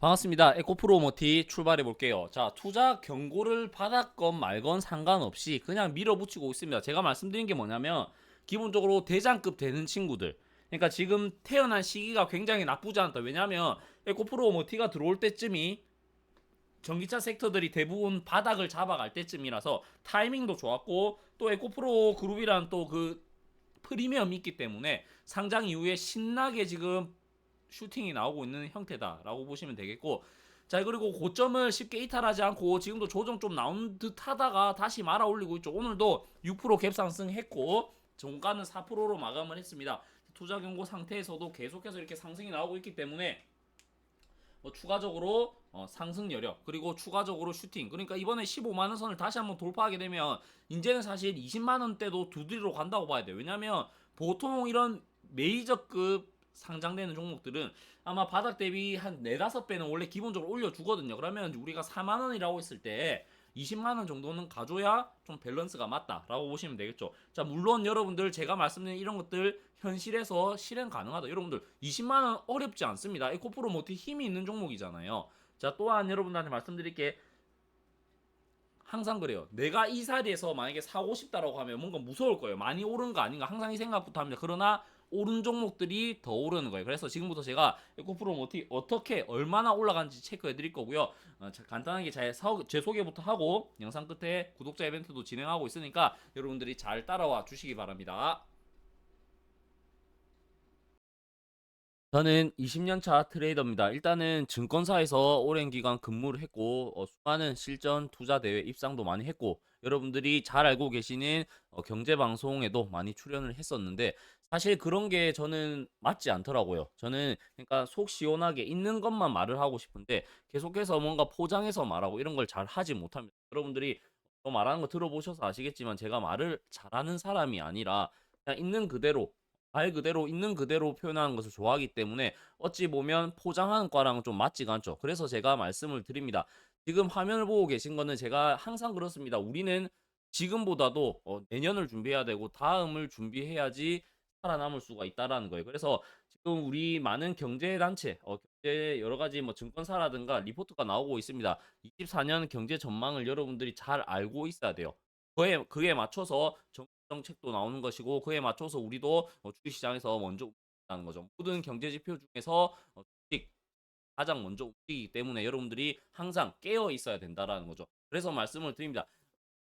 반갑습니다. 에코프로 모티 출발해 볼게요. 자, 투자 경고를 받았건 말건 상관없이 그냥 밀어붙이고 있습니다. 제가 말씀드린 게 뭐냐면 기본적으로 대장급 되는 친구들. 그러니까 지금 태어난 시기가 굉장히 나쁘지 않다. 왜냐하면 에코프로 모티가 들어올 때쯤이 전기차 섹터들이 대부분 바닥을 잡아갈 때쯤이라서 타이밍도 좋았고 또 에코프로 그룹이란 또 그 프리미엄이 있기 때문에 상장 이후에 신나게 지금 슈팅이 나오고 있는 형태다라고 보시면 되겠고 자 그리고 고점을 쉽게 이탈하지 않고 지금도 조정 좀 나온 듯 하다가 다시 말아 올리고 있죠. 오늘도 6% 갭상승했고 종가는 4%로 마감을 했습니다. 투자 경고 상태에서도 계속해서 이렇게 상승이 나오고 있기 때문에 뭐 추가적으로 어, 상승 여력 그리고 추가적으로 슈팅. 그러니까 이번에 15만 원 선을 다시 한번 돌파하게 되면 이제는 사실 20만 원대도 두드리러 간다고 봐야 돼요. 왜냐면 보통 이런 메이저급 상장되는 종목들은 아마 바닥 대비 한 4, 5배는 원래 기본적으로 올려주거든요. 그러면 우리가 4만원이라고 했을 때 20만원 정도는 가져야 좀 밸런스가 맞다라고 보시면 되겠죠. 자, 물론 여러분들 제가 말씀드린 이런 것들 현실에서 실행 가능하다. 여러분들 20만원 어렵지 않습니다. 에코프로 모티 힘이 있는 종목이잖아요. 자, 또한 여러분들한테 말씀드릴 게 항상 그래요. 내가 이 자리에서 만약에 사고 싶다라고 하면 뭔가 무서울 거예요. 많이 오른 거 아닌가 항상 이 생각부터 합니다. 그러나 오른 종목들이 더 오르는 거예요. 그래서 지금부터 제가 에코프로 모티 어떻게 얼마나 올라간지 체크해 드릴 거고요. 어, 자, 간단하게 잘 사- 제 소개부터 하고 영상 끝에 구독자 이벤트도 진행하고 있으니까 여러분들이 잘 따라와 주시기 바랍니다. 저는 20년 차 트레이더입니다. 일단은 증권사에서 오랜 기간 근무를 했고 어, 수많은 실전 투자 대회 입상도 많이 했고 여러분들이 잘 알고 계시는 어, 경제 방송에도 많이 출연을 했었는데 사실 그런 게 저는 맞지 않더라고요. 저는 그러니까 속 시원하게 있는 것만 말을 하고 싶은데 계속해서 뭔가 포장해서 말하고 이런 걸 잘 하지 못합니다. 여러분들이 저 말하는 거 들어보셔서 아시겠지만 제가 말을 잘하는 사람이 아니라 그냥 있는 그대로 말 그대로 있는 그대로 표현하는 것을 좋아하기 때문에 어찌 보면 포장하는 과랑은 좀 맞지가 않죠. 그래서 제가 말씀을 드립니다. 지금 화면을 보고 계신 거는 제가 항상 그렇습니다. 우리는 지금보다도 어, 내년을 준비해야 되고 다음을 준비해야지 살아남을 수가 있다라는 거예요. 그래서 지금 우리 많은 경제 단체, 어, 경제 여러 가지 뭐 증권사라든가 리포트가 나오고 있습니다. 24년 경제 전망을 여러분들이 잘 알고 있어야 돼요. 그에 그에 맞춰서 정, 정책도 나오는 것이고 그에 맞춰서 우리도 어, 주식시장에서 먼저 움직이는 거죠. 모든 경제 지표 중에서 어, 주식 가장 먼저 움직이기 때문에 여러분들이 항상 깨어 있어야 된다라는 거죠. 그래서 말씀을 드립니다.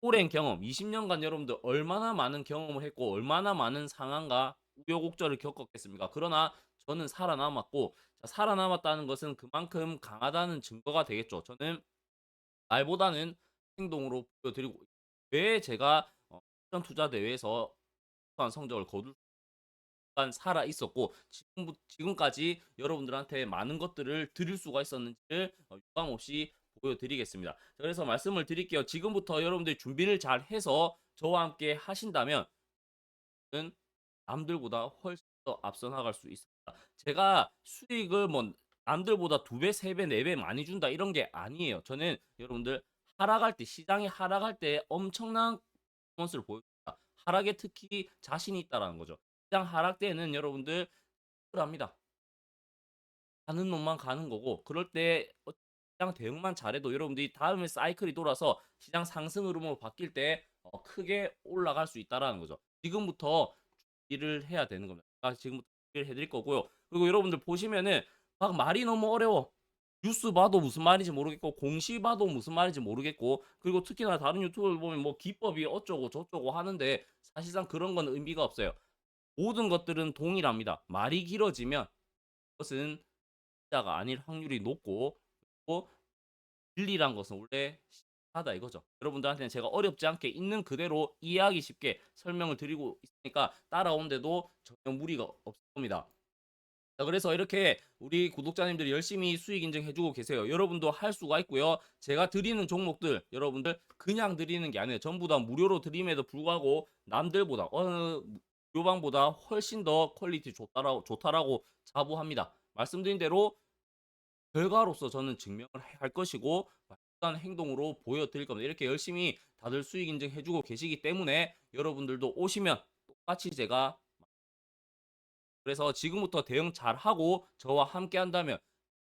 오랜 경험, 20년간 여러분들 얼마나 많은 경험을 했고 얼마나 많은 상황과 우여곡절을 겪었겠습니까? 그러나 저는 살아남았고 자, 살아남았다는 것은 그만큼 강하다는 증거가 되겠죠. 저는 말보다는 행동으로 보여드리고 왜 제가 어, 실전 투자 대회에서 한 성적을 거둘 간 살아 있었고 지금 지금까지 여러분들한테 많은 것들을 드릴 수가 있었는지를 어, 유감 없이 보여드리겠습니다. 자, 그래서 말씀을 드릴게요. 지금부터 여러분들이 준비를 잘 해서 저와 함께 하신다면 은 남들보다 훨씬 더 앞서 나갈 수 있습니다. 제가 수익을 뭐 남들보다 두 배, 세 배, 네 배 많이 준다 이런 게 아니에요. 저는 여러분들 하락할 때 시장이 하락할 때 엄청난 퍼포먼스를 보여줍니다. 하락에 특히 자신이 있다라는 거죠. 시장 하락 때는 여러분들 합니다. 가는 놈만 가는 거고 그럴 때 어- 시장 대응만 잘해도 여러분들이 다음에 사이클이 돌아서 시장 상승 흐름으로 바뀔 때 어, 크게 올라갈 수 있다라는 거죠. 지금부터 준비를 해야 되는 겁니다. 아, 지금부터 준비를 해드릴 거고요. 그리고 여러분들 보시면은 막 말이 너무 어려워. 뉴스 봐도 무슨 말인지 모르겠고 공시 봐도 무슨 말인지 모르겠고 그리고 특히나 다른 유튜브를 보면 뭐 기법이 어쩌고 저쩌고 하는데 사실상 그런 건 의미가 없어요. 모든 것들은 동일합니다. 말이 길어지면 그것은 진짜가 아닐 확률이 높고 그리고 진리란 것은 원래 하다 이거죠. 여러분들한테는 제가 어렵지 않게 있는 그대로 이해하기 쉽게 설명을 드리고 있으니까 따라오는데도 전혀 무리가 없을 겁니다. 자, 그래서 이렇게 우리 구독자님들이 열심히 수익 인증 해주고 계세요. 여러분도 할 수가 있고요. 제가 드리는 종목들, 여러분들 그냥 드리는 게 아니에요. 전부 다 무료로 드림에도 불구하고 남들보다 어느 요방보다 훨씬 더 퀄리티 좋다라고, 좋다라고 자부합니다. 말씀드린 대로 결과로서 저는 증명을 할 것이고 말한 행동으로 보여드릴 겁니다. 이렇게 열심히 다들 수익 인증 해주고 계시기 때문에 여러분들도 오시면 똑같이 제가 그래서 지금부터 대응 잘 하고 저와 함께 한다면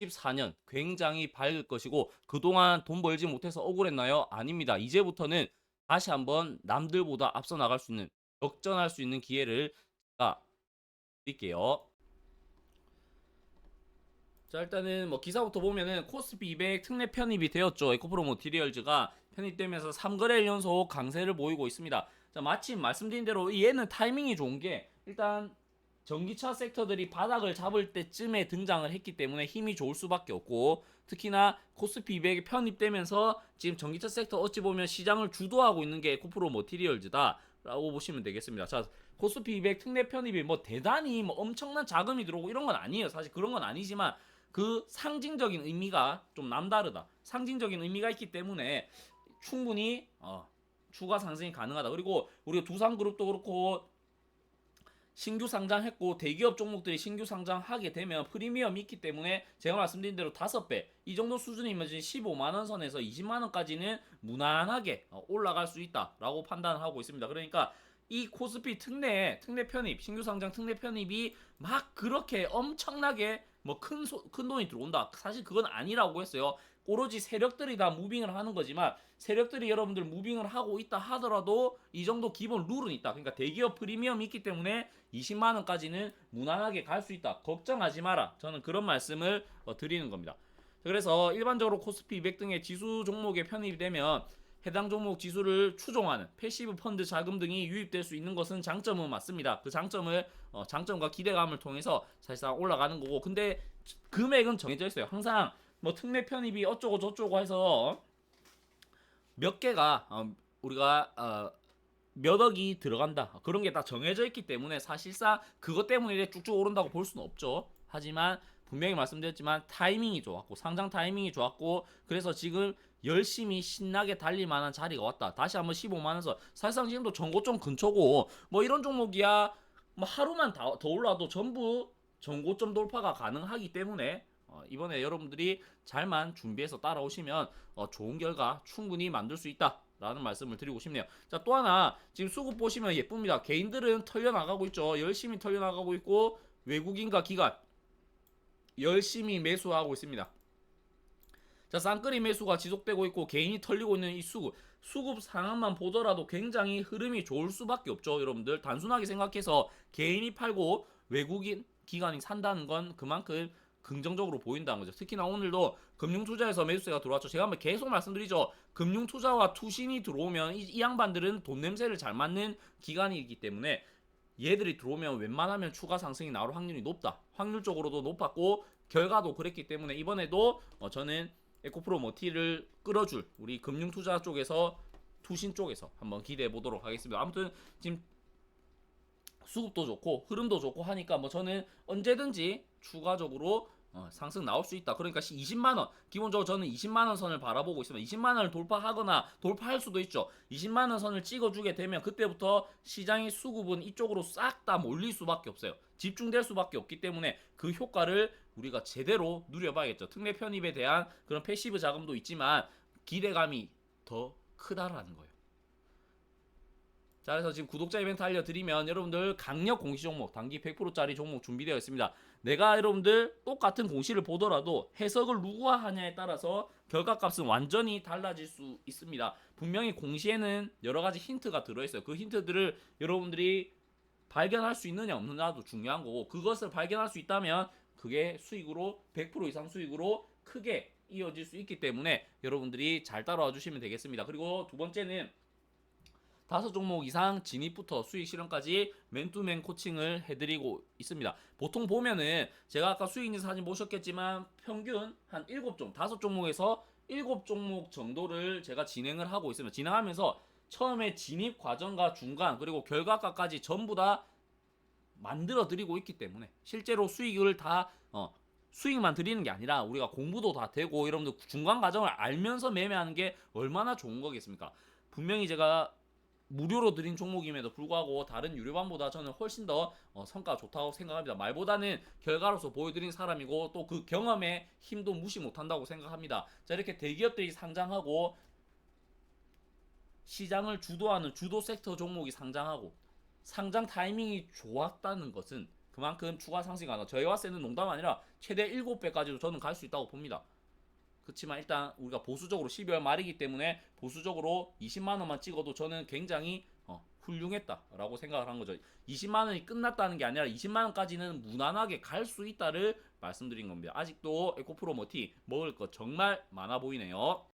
14년 굉장히 밝을 것이고 그동안 돈 벌지 못해서 억울했나요? 아닙니다. 이제부터는 다시 한번 남들보다 앞서 나갈 수 있는 역전할 수 있는 기회를 제가 드릴게요. 자 일단은 뭐 기사부터 보면은 코스피 200 특례 편입이 되었죠. 에코프로 모티리얼즈가 편입되면서 3거래일 연속 강세를 보이고 있습니다. 자 마침 말씀드린 대로 얘는 타이밍이 좋은 게 일단 전기차 섹터들이 바닥을 잡을 때쯤에 등장을 했기 때문에 힘이 좋을 수밖에 없고 특히나 코스피 200이 편입되면서 지금 전기차 섹터 어찌 보면 시장을 주도하고 있는 게 에코프로 머티리얼즈다 라고 보시면 되겠습니다. 자 코스피 200 특례 편입이 뭐 대단히 뭐 엄청난 자금이 들어오고 이런 건 아니에요. 사실 그런 건 아니지만 그 상징적인 의미가 좀 남다르다. 상징적인 의미가 있기 때문에 충분히 어, 추가 상승이 가능하다. 그리고 우리가 두산그룹도 그렇고 신규 상장했고 대기업 종목들이 신규 상장하게 되면 프리미엄이 있기 때문에 제가 말씀드린 대로 5배 이 정도 수준이면 지금 15만 원 선에서 20만 원까지는 무난하게 어, 올라갈 수 있다라고 판단을 하고 있습니다. 그러니까 이 코스피 특례 특례 편입 신규 상장 특례 편입이 막 그렇게 엄청나게 뭐큰 큰 돈이 들어온다. 사실 그건 아니라고 했어요. 오로지 세력들이 다 무빙을 하는 거지만 세력들이 여러분들 무빙을 하고 있다 하더라도 이 정도 기본 룰은 있다. 그러니까 대기업 프리미엄이 있기 때문에 20만 원까지는 무난하게 갈 수 있다. 걱정하지 마라. 저는 그런 말씀을 어, 드리는 겁니다. 그래서 일반적으로 코스피 200 등의 지수 종목에 편입이 되면 해당 종목 지수를 추종하는 패시브 펀드 자금 등이 유입될 수 있는 것은 장점은 맞습니다. 그 장점을 어, 장점과 기대감을 통해서 사실상 올라가는 거고 근데 금액은 정해져 있어요. 항상 뭐 특례 편입이 어쩌고 저쩌고 해서 몇 개가 어, 우리가 어, 몇 억이 들어간다 그런 게 다 정해져 있기 때문에 사실상 그것 때문에 쭉쭉 오른다고 볼 수는 없죠. 하지만 분명히 말씀드렸지만 타이밍이 좋았고 상장 타이밍이 좋았고 그래서 지금 열심히 신나게 달릴 만한 자리가 왔다. 다시 한번 15만 원에서 사실상 지금도 전고점 근처고 뭐 이런 종목이야 뭐 하루만 다, 더 올라도 전부 전고점 돌파가 가능하기 때문에 어, 이번에 여러분들이 잘만 준비해서 따라오시면 어, 좋은 결과 충분히 만들 수 있다. 라는 말씀을 드리고 싶네요. 자, 또 하나, 지금 수급 보시면 예쁩니다. 개인들은 털려나가고 있죠. 열심히 털려나가고 있고, 외국인과 기관, 열심히 매수하고 있습니다. 자, 쌍끌이 매수가 지속되고 있고, 개인이 털리고 있는 이 수급. 수급 상황만 보더라도 굉장히 흐름이 좋을 수밖에 없죠. 여러분들. 단순하게 생각해서 개인이 팔고 외국인 기관이 산다는 건 그만큼 긍정적으로 보인다는 거죠. 특히나 오늘도 금융투자에서 매수세가 들어왔죠. 제가 한번 계속 말씀드리죠. 금융투자와 투신이 들어오면 이, 이 양반들은 돈 냄새를 잘 맡는 기관이기 때문에 얘들이 들어오면 웬만하면 추가 상승이 나올 확률이 높다. 확률적으로도 높았고 결과도 그랬기 때문에 이번에도 어, 저는 에코프로 머티를 끌어줄 우리 금융투자 쪽에서 투신 쪽에서 한번 기대해 보도록 하겠습니다. 아무튼 지금 수급도 좋고 흐름도 좋고 하니까 뭐 저는 언제든지 추가적으로 어, 상승 나올 수 있다. 그러니까 20만 원 기본적으로 저는 20만 원 선을 바라보고 있습니다. 20만 원을 돌파하거나 돌파할 수도 있죠. 20만 원 선을 찍어주게 되면 그때부터 시장의 수급은 이쪽으로 싹 다 몰릴 수밖에 없어요. 집중될 수밖에 없기 때문에 그 효과를 우리가 제대로 누려봐야겠죠. 특례 편입에 대한 그런 패시브 자금도 있지만 기대감이 더 크다라는 거예요. 자, 그래서 지금 구독자 이벤트 알려드리면 여러분들 강력 공시 종목, 단기 100%짜리 종목 준비되어 있습니다. 내가 여러분들 똑같은 공시를 보더라도 해석을 누구와 하냐에 따라서 결과값은 완전히 달라질 수 있습니다. 분명히 공시에는 여러 가지 힌트가 들어있어요. 그 힌트들을 여러분들이 발견할 수 있느냐 없느냐도 중요한 거고 그것을 발견할 수 있다면 그게 수익으로 100% 이상 수익으로 크게 이어질 수 있기 때문에 여러분들이 잘 따라와 주시면 되겠습니다. 그리고 두 번째는 다섯 종목 이상 진입부터 수익 실현까지 맨투맨 코칭을 해드리고 있습니다. 보통 보면은 제가 아까 수익인 사진 보셨겠지만 평균 한 일곱 종, 다섯 종목에서 일곱 종목 정도를 제가 진행을 하고 있습니다. 진행하면서 처음에 진입 과정과 중간 그리고 결과가까지 전부 다 만들어 드리고 있기 때문에 실제로 수익을 다 어, 수익만 드리는 게 아니라 우리가 공부도 다 되고 여러분들 중간 과정을 알면서 매매하는 게 얼마나 좋은 거겠습니까? 분명히 제가 무료로 드린 종목임에도 불구하고 다른 유료반보다 저는 훨씬 더 어, 성과가 좋다고 생각합니다. 말보다는 결과로서 보여드린 사람이고 또 그 경험에 힘도 무시 못한다고 생각합니다. 자 이렇게 대기업들이 상장하고 시장을 주도하는 주도 섹터 종목이 상장하고 상장 타이밍이 좋았다는 것은 그만큼 추가 상승이 가능. 저희 왔을 때는 농담 아니라 최대 7배까지도 저는 갈 수 있다고 봅니다. 그렇지만 일단 우리가 보수적으로 12월 말이기 때문에 보수적으로 20만 원만 찍어도 저는 굉장히 어, 훌륭했다라고 생각을 한 거죠. 20만 원이 끝났다는 게 아니라 20만 원까지는 무난하게 갈 수 있다를 말씀드린 겁니다. 아직도 에코프로 머티 먹을 거 정말 많아 보이네요.